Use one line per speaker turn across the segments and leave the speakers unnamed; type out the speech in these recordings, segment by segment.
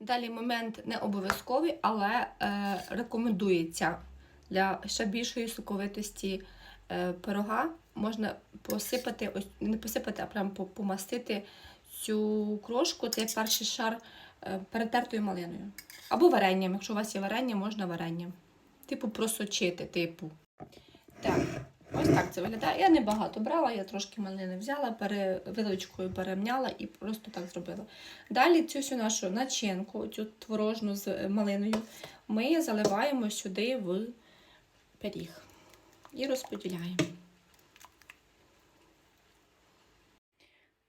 Далі момент не обов'язковий, але е, рекомендується для ще більшої соковитості е, пирога. Можна посипати, ось не посипати, а прямо по- помастити цю крошку, цей перший шар е, перетертою малиною. Або варенням. Якщо у вас є варення, можна варенням. Типу просочити, типу. Так, це виглядає. Я не багато брала, я трошки малини взяла, пере, вилочкою перемняла і просто так зробила. Далі цю всю нашу начинку, цю творожну з е, малиною, ми заливаємо сюди в пиріг і розподіляємо.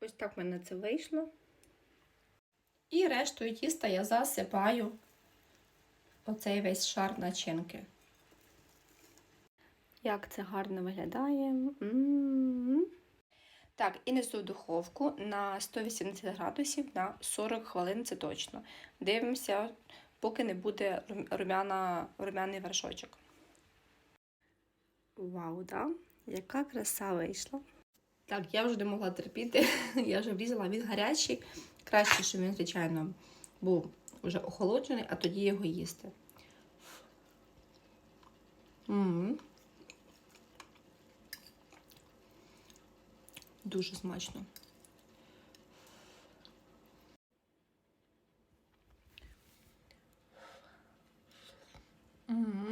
Ось так в мене це вийшло. І рештою тіста я засипаю оцей весь шар начинки. Як це гарно виглядає. М-м-м. Так, і несу в духовку на 180 градусів на 40 хвилин, це точно. Дивимося, поки не буде румяна, румяний вершочок. Вау, да? Яка краса вийшла. Так, я вже не могла терпіти. Я вже врізала він гарячий. Краще, щоб він, звичайно, був вже охолоджений, а тоді його їсти. м Дуже смачно. Mm-hmm.